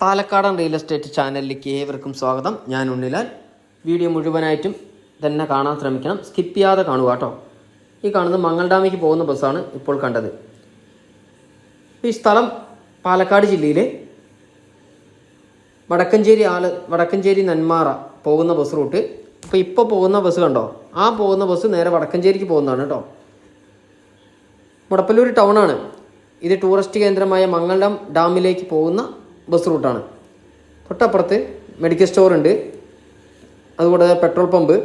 പാലക്കാടൻ real estate ചാനലിലേക്ക് ഏവർക്കും സ്വാഗതം. ഞാൻ ഉണ്ണിലാൽ. വീഡിയോ മുഴുവനായിട്ടും തന്നെ കാണാൻ ശ്രമിക്കണം. സ്കിപ്പ് ചെയ്യാതെ കാണുക കേട്ടോ. ഈ കാണുന്നത് മംഗൾഡാമിക്ക് പോകുന്ന ബസ്സാണ് ഇപ്പോൾ കണ്ടത്. ഈ സ്ഥലം പാലക്കാട് ജില്ലയിലെ വടക്കഞ്ചേരി ആല വടക്കഞ്ചേരി നന്മാറ പോകുന്ന ബസ് റൂട്ട് അപ്പോൾ ഇപ്പോൾ പോകുന്ന ബസ് കണ്ടോ? ആ പോകുന്ന ബസ് നേരെ വടക്കഞ്ചേരിക്ക് പോകുന്നതാണ് കേട്ടോ. മുടപ്പല്ലൂർ ടൗണാണ് ഇത് ടൂറിസ്റ്റ് കേന്ദ്രമായ മംഗളം ഡാമിലേക്ക് പോകുന്ന ബസ് റൂട്ടാണ്. തൊട്ടപ്പുറത്ത് മെഡിക്കൽ സ്റ്റോർ ഉണ്ട്. അതുകൂടാതെ പെട്രോൾ പമ്പ്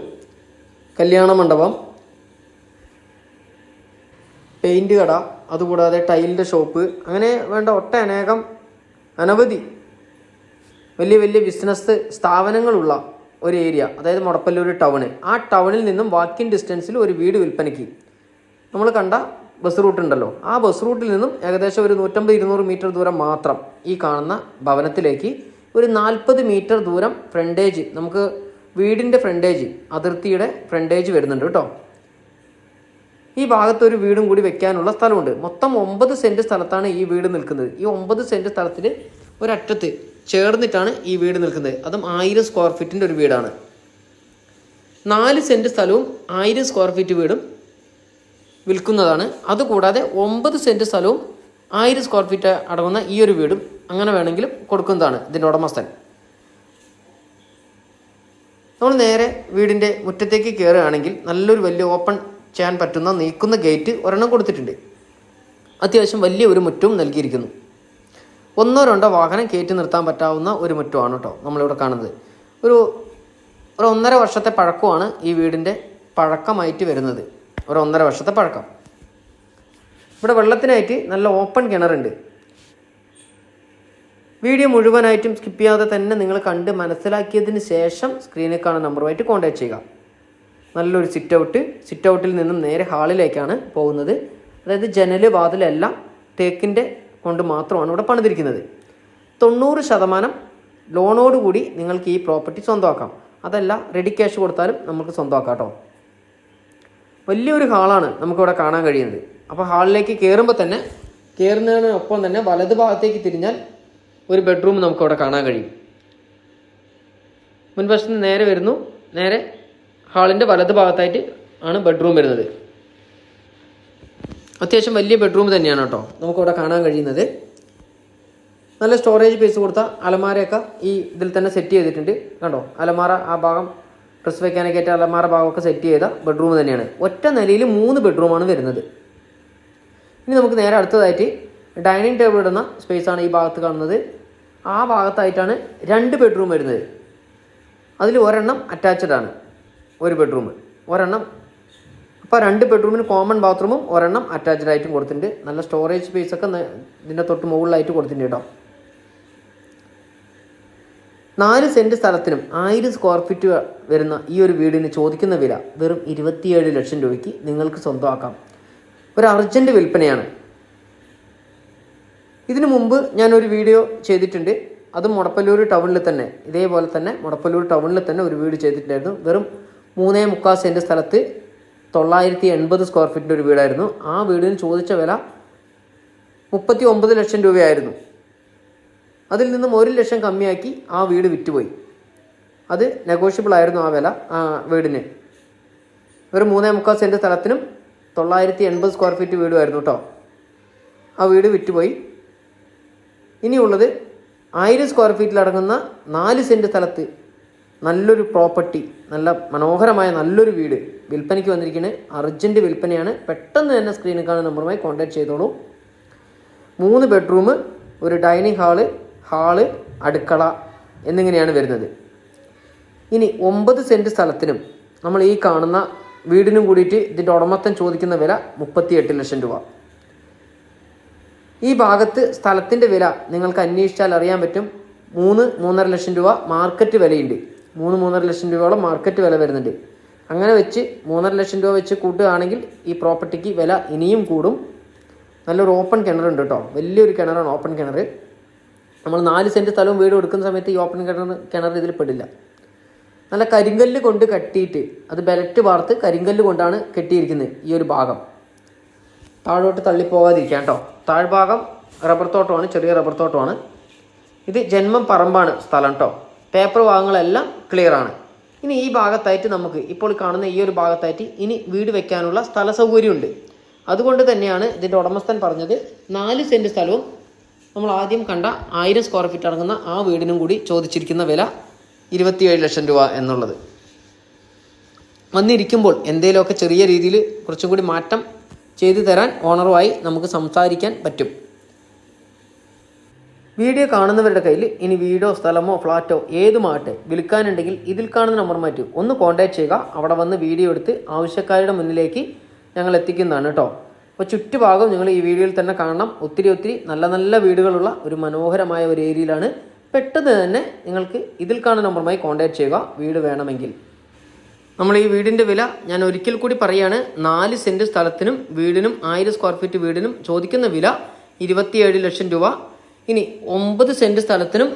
കല്യാണ മണ്ഡപം പെയിന്റ് കട അതുകൂടാതെ ടൈലിന്റെ ഷോപ്പ് അങ്ങനെ വേണ്ട ഒട്ടനേകം അനവധി വലിയ വലിയ ബിസിനസ് സ്ഥാപനങ്ങളുള്ള ഒരു ഏരിയ അതായത് മുടപ്പല്ലൂർ ടൗണ് ആ ടൗണിൽ നിന്നും വാക്കിംഗ് ഡിസ്റ്റൻസിൽ ഒരു വീട് വിൽപ്പനയ്ക്ക്. നമ്മൾ കണ്ട ബസ് റൂട്ട് ഉണ്ടല്ലോ. ആ ബസ് റൂട്ടിൽ നിന്നും ഏകദേശം ഒരു നൂറ്റമ്പത് ഇരുന്നൂറ് മീറ്റർ ദൂരം മാത്രം ഈ കാണുന്ന ഭവനത്തിലേക്ക് ഒരു നാൽപ്പത് മീറ്റർ ദൂരം ഫ്രണ്ടേജ് നമുക്ക് വീടിന്റെ ഫ്രണ്ടേജ് അതിർത്തിയുടെ ഫ്രണ്ടേജ് വരുന്നുണ്ട് കേട്ടോ. ഈ ഭാഗത്ത് ഒരു വീടും കൂടി വെക്കാനുള്ള സ്ഥലമുണ്ട്. മൊത്തം ഒമ്പത് സെന്റ് സ്ഥലത്താണ് ഈ വീട് നിൽക്കുന്നത്. ഈ ഒമ്പത് സെന്റ് സ്ഥലത്തിൽ ഒരറ്റത്ത് ചേർന്നിട്ടാണ് ഈ വീട് നിൽക്കുന്നത്. അതും ആയിരം സ്ക്വയർ ഫീറ്റിന്റെ ഒരു വീടാണ്. നാല് സെന്റ് സ്ഥലവും ആയിരം സ്ക്വയർ ഫീറ്റ് വീടും വിൽക്കുന്നതാണ്. അതുകൂടാതെ ഒമ്പത് സെന്റ് സ്ഥലവും ആയിരം സ്ക്വയർ ഫീറ്റ് അടങ്ങുന്ന ഈ ഒരു വീടും അങ്ങനെ വേണമെങ്കിലും കൊടുക്കുന്നതാണ് ഇതിന്റെ ഉടമസ്ഥൻ. നമ്മൾ നേരെ വീടിന്റെ മുറ്റത്തേക്ക് കയറുകയാണെങ്കിൽ നല്ലൊരു വലിയ ഓപ്പൺ ചെയ്യാൻ പറ്റുന്ന നീക്കുന്ന ഗേറ്റ് ഒരെണ്ണം കൊടുത്തിട്ടുണ്ട്. അത്യാവശ്യം വലിയ ഒരു മുറ്റവും നൽകിയിരിക്കുന്നു. ഒന്നോ രണ്ടോ വാഹനം കയറ്റി നിർത്താൻ പറ്റാവുന്ന ഒരു മുറ്റമാണ് കേട്ടോ നമ്മളിവിടെ കാണുന്നത്. ഒരു ഒരു ഒന്നര വർഷത്തെ പഴക്കമാണ് ഈ വീടിന്റെ പഴക്കമായിട്ട് വരുന്നത്. ഒരു ഒന്നര വർഷത്തെ പഴക്കം. ഇവിടെ വെള്ളത്തിനായിട്ട് നല്ല ഓപ്പൺ കിണറുണ്ട്. വീഡിയോ മുഴുവനായിട്ടും സ്കിപ്പ് ചെയ്യാതെ തന്നെ നിങ്ങൾ കണ്ട് മനസ്സിലാക്കിയതിന് ശേഷം സ്ക്രീനിൽ കാണുന്ന നമ്പറുമായിട്ട് കോൺടാക്ട് ചെയ്യുക. നല്ലൊരു സിറ്റ് ഔട്ട് സിറ്റ് ഔട്ടിൽ നിന്നും നേരെ ഹാളിലേക്കാണ് പോകുന്നത്. അതായത് ജനൽ വാതിലെല്ലാം തേക്കിന്റെ കൊണ്ട് മാത്രമാണ് ഇവിടെ പണിതിരിക്കുന്നത്. തൊണ്ണൂറ് ശതമാനം ലോണോടുകൂടി നിങ്ങൾക്ക് ഈ പ്രോപ്പർട്ടി സ്വന്തമാക്കാം. അതല്ല റെഡി ക്യാഷ് കൊടുത്താലും നമുക്ക് സ്വന്തമാക്കാം കേട്ടോ. വലിയൊരു ഹാളാണ് നമുക്കിവിടെ കാണാൻ കഴിയുന്നത്. അപ്പോൾ ഹാളിലേക്ക് കയറുമ്പോൾ തന്നെ കയറുന്നതിനൊപ്പം തന്നെ വലത് ഭാഗത്തേക്ക് തിരിഞ്ഞാൽ ഒരു ബെഡ്റൂം നമുക്കവിടെ കാണാൻ കഴിയും. മുൻവശത്ത് നേരെ വരുന്നു. നേരെ ഹാളിന്റെ വലത് ഭാഗത്തായിട്ട് ആണ് ബെഡ്റൂം വരുന്നത്. അത്യാവശ്യം വലിയ ബെഡ്റൂം തന്നെയാണ് കേട്ടോ നമുക്കവിടെ കാണാൻ കഴിയുന്നത്. നല്ല സ്റ്റോറേജ് പീസ് കൊടുത്ത അലമാരയൊക്കെ ഈ ഇതിൽ തന്നെ സെറ്റ് ചെയ്തിട്ടുണ്ട്. കണ്ടോ? അലമാര ആ ഭാഗം ഡ്രസ് വെക്കാനൊക്കെ ഏറ്റവും അലമാര ഭാഗമൊക്കെ സെറ്റ് ചെയ്ത ബെഡ്റൂം തന്നെയാണ്. ഒറ്റ നിലയിൽ മൂന്ന് ബെഡ്റൂമാണ് വരുന്നത്. ഇനി നമുക്ക് നേരെ അടുത്തതായിട്ട് ഡൈനിങ് ടേബിൾ ഇടുന്ന സ്പേസാണ് ഈ ഭാഗത്ത് കാണുന്നത്. ആ ഭാഗത്തായിട്ടാണ് രണ്ട് ബെഡ്റൂം വരുന്നത്. അതിൽ ഒരെണ്ണം അറ്റാച്ച്ഡ് ആണ്. ഒരു ബെഡ്റൂം ഒരെണ്ണം അപ്പോൾ രണ്ട് ബെഡ്റൂമിന് കോമൺ ബാത്റൂമും ഒരെണ്ണം അറ്റാച്ച്ഡ് ആയിട്ടും കൊടുത്തിട്ടുണ്ട്. നല്ല സ്റ്റോറേജ് സ്പേസ് ഒക്കെ ഇതിന്റെ തൊട്ട് മുകളിലായിട്ട് കൊടുത്തിട്ടുണ്ട് കേട്ടോ നാല് സെന്റ് സ്ഥലത്തിനും ആയിരം സ്ക്വയർ ഫീറ്റ് വരുന്ന ഈ ഒരു വീടിന് ചോദിക്കുന്ന വില വെറും ഇരുപത്തിയേഴ് ലക്ഷം രൂപയ്ക്ക് നിങ്ങൾക്ക് സ്വന്തമാക്കാം. ഒരു അർജന്റ് വിൽപ്പനയാണ്. ഇതിനു മുമ്പ് ഞാനൊരു വീഡിയോ ചെയ്തിട്ടുണ്ട്. അത് മുടപ്പല്ലൂർ ടൗണിൽ തന്നെ. ഇതേപോലെ തന്നെ മുടപ്പല്ലൂർ ടൗണിൽ തന്നെ ഒരു വീട് ചെയ്തിട്ടുണ്ടായിരുന്നു. വെറും മൂന്നേ മുക്കാൽ സെന്റ് സ്ഥലത്ത് തൊള്ളായിരത്തി എൺപത് സ്ക്വയർ ഫീറ്റിന്റെ ഒരു വീടായിരുന്നു. ആ വീടിന് ചോദിച്ച വില മുപ്പത്തി ഒമ്പത് ലക്ഷം രൂപയായിരുന്നു. അതിൽ നിന്നും ഒരു ലക്ഷം കമ്മിയാക്കി ആ വീട് വിറ്റുപോയി. അത് നെഗോഷ്യബിൾ ആയിരുന്നു ആ വില ആ വീടിന്. ഒരു മൂന്നേ മുക്കാൽ സെന്റ് സ്ഥലത്തിനും തൊള്ളായിരത്തി എൺപത് സ്ക്വയർ ഫീറ്റ് വീടുമായിരുന്നു കേട്ടോ ആ വീട് വിറ്റുപോയി. ഇനിയുള്ളത് ആയിരം സ്ക്വയർ ഫീറ്റിലടങ്ങുന്ന നാല് സെന്റ് സ്ഥലത്ത് നല്ലൊരു പ്രോപ്പർട്ടി നല്ല മനോഹരമായ നല്ലൊരു വീട് വിൽപ്പനയ്ക്ക് വന്നിരിക്കുന്നത് അർജന്റ് വിൽപ്പനയാണ്. പെട്ടെന്ന് തന്നെ സ്ക്രീനിൽ കാണുന്ന നമ്പറുമായി കോൺടാക്ട് ചെയ്തോളൂ. മൂന്ന് ബെഡ്റൂം ഒരു ഡൈനിങ് ഹാൾ ഹാൾ അടുക്കള എന്നിങ്ങനെയാണ് വരുന്നത്. ഇനി ഒമ്പത് സെന്റ് സ്ഥലത്തിനും നമ്മൾ ഈ കാണുന്ന വീടിനും കൂടിയിട്ട് ഇതിന്റെ ഉടമത്തൻ ചോദിക്കുന്ന വില മുപ്പത്തിയെട്ട് ലക്ഷം രൂപ. ഈ ഭാഗത്ത് സ്ഥലത്തിന്റെ വില നിങ്ങൾക്ക് അന്വേഷിച്ചാൽ അറിയാൻ പറ്റും. മൂന്ന് മൂന്നര ലക്ഷം രൂപ മാർക്കറ്റ് വിലയുണ്ട്. മൂന്ന് മൂന്നര ലക്ഷം രൂപയോളം മാർക്കറ്റ് വില വരുന്നുണ്ട്. അങ്ങനെ വെച്ച് മൂന്നര ലക്ഷം രൂപ വെച്ച് കൂട്ടുകയാണെങ്കിൽ ഈ പ്രോപ്പർട്ടിക്ക് വില ഇനിയും കൂടും. നല്ലൊരു ഓപ്പൺ കിണറുണ്ട് കേട്ടോ. വലിയൊരു കിണറാണ് ഓപ്പൺ കിണർ നമ്മൾ നാല് സെന്റ് സ്ഥലവും വീട് കൊടുക്കുന്ന സമയത്ത് ഈ ഓപ്പൺ കിണർ കിണർ ഇതിൽ പെടില്ല. നല്ല കരിങ്കല്ല് കൊണ്ട് കെട്ടിയിട്ട് അത് ബെലറ്റ് വാർത്ത് കരിങ്കല്ല് കൊണ്ടാണ് കെട്ടിയിരിക്കുന്നത് ഈ ഒരു ഭാഗം. താഴോട്ട് തള്ളിപ്പോകാതിരിക്കാം കേട്ടോ താഴ്ഭാഗം റബ്ബർ തോട്ടമാണ് ചെറിയ റബ്ബർ തോട്ടമാണ്. ഇത് ജന്മം പറമ്പാണ് സ്ഥലം കേട്ടോ പേപ്പർ ഭാഗങ്ങളെല്ലാം ക്ലിയർ ആണ്. ഇനി ഈ ഭാഗത്തായിട്ട് നമുക്ക് ഇപ്പോൾ കാണുന്ന ഈ ഒരു ഭാഗത്തായിട്ട് ഇനി വീട് വെക്കാനുള്ള സ്ഥല സൗകര്യമുണ്ട്. അതുകൊണ്ട് തന്നെയാണ് ഇതിന്റെ ഉടമസ്ഥൻ പറഞ്ഞത് നാല് സെന്റ് സ്ഥലവും നമ്മൾ ആദ്യം കണ്ട ആയിരം സ്ക്വയർ ഫീറ്റ് അടങ്ങുന്ന ആ വീടിനും കൂടി ചോദിച്ചിരിക്കുന്ന വില ഇരുപത്തിയേഴ് ലക്ഷം രൂപ എന്നുള്ളത്. വന്നിരിക്കുമ്പോൾ എന്തെങ്കിലുമൊക്കെ ചെറിയ രീതിയിൽ കുറച്ചും കൂടി മാറ്റം ചെയ്തു തരാൻ ഓണറുമായി നമുക്ക് സംസാരിക്കാൻ പറ്റും. വീഡിയോ കാണുന്നവരുടെ കയ്യിൽ ഇനി വീടോ സ്ഥലമോ ഫ്ലാറ്റോ ഏതുമാകട്ടെ വിൽക്കാനുണ്ടെങ്കിൽ ഇതിൽ കാണുന്ന നമ്പർ മാറ്റി. ഒന്ന് കോൺടാക്ട് ചെയ്യുക. അവിടെ വന്ന് വീഡിയോ എടുത്ത് ആവശ്യക്കാരുടെ മുന്നിലേക്ക് ഞങ്ങൾ എത്തിക്കുന്നതാണ് കേട്ടോ അപ്പോൾ ചുറ്റുഭാഗം നിങ്ങൾ ഈ വീഡിയോയിൽ തന്നെ കാണണം. ഒത്തിരി ഒത്തിരി നല്ല നല്ല വീടുകളുള്ള ഒരു മനോഹരമായ ഒരു ഏരിയയിലാണ്. പെട്ടെന്ന് തന്നെ നിങ്ങൾക്ക് ഇതിൽ കാണുന്ന നമ്പറുമായി കോൺടാക്ട് ചെയ്യുക. വീട് വേണമെങ്കിൽ. നമ്മൾ ഈ വീടിന്റെ വില ഞാൻ ഒരിക്കൽ കൂടി പറയാണ്. നാല് സെന്റ് സ്ഥലത്തിനും വീടിനും ആയിരം സ്ക്വയർ ഫീറ്റ് വീടിനും ചോദിക്കുന്ന വില ഇരുപത്തിയേഴ് ലക്ഷം രൂപ. ഇനി ഒമ്പത് സെന്റ് സ്ഥലത്തിനും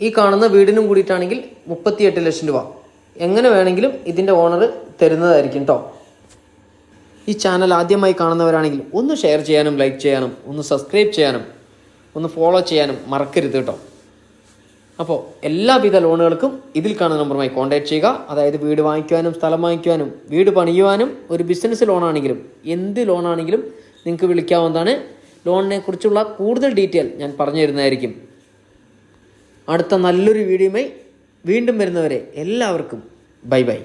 ഈ കാണുന്ന വീടിനും കൂടിയിട്ടാണെങ്കിൽ മുപ്പത്തിയെട്ട് ലക്ഷം രൂപ. എങ്ങനെ വേണമെങ്കിലും ഇതിന്റെ ഓണർ തരുന്നതായിരിക്കും കേട്ടോ ഈ ചാനൽ ആദ്യമായി കാണുന്നവരാണെങ്കിൽ ഒന്ന് ഷെയർ ചെയ്യാനും ലൈക്ക് ചെയ്യാനും ഒന്ന് സബ്സ്ക്രൈബ് ചെയ്യാനും ഒന്ന് ഫോളോ ചെയ്യാനും മറക്കരുത് കേട്ടോ അപ്പോൾ എല്ലാവിധ ലോണുകൾക്കും ഇതിൽ കാണുന്ന നമ്പറുമായി കോൺടാക്ട് ചെയ്യുക. അതായത് വീട് വാങ്ങിക്കുവാനും സ്ഥലം വാങ്ങിക്കുവാനും വീട് പണിയുവാനും ഒരു ബിസിനസ് ലോണാണെങ്കിലും എന്ത് ലോണാണെങ്കിലും നിങ്ങൾക്ക് വിളിക്കാവുന്നതാണ്. ലോണിനെ കുറിച്ചുള്ള കൂടുതൽ ഡീറ്റെയിൽ ഞാൻ പറഞ്ഞു തരുന്നതായിരിക്കും. അടുത്ത നല്ലൊരു വീഡിയോയുമായി വീണ്ടും വരുന്നവരെ എല്ലാവർക്കും ബൈ ബൈ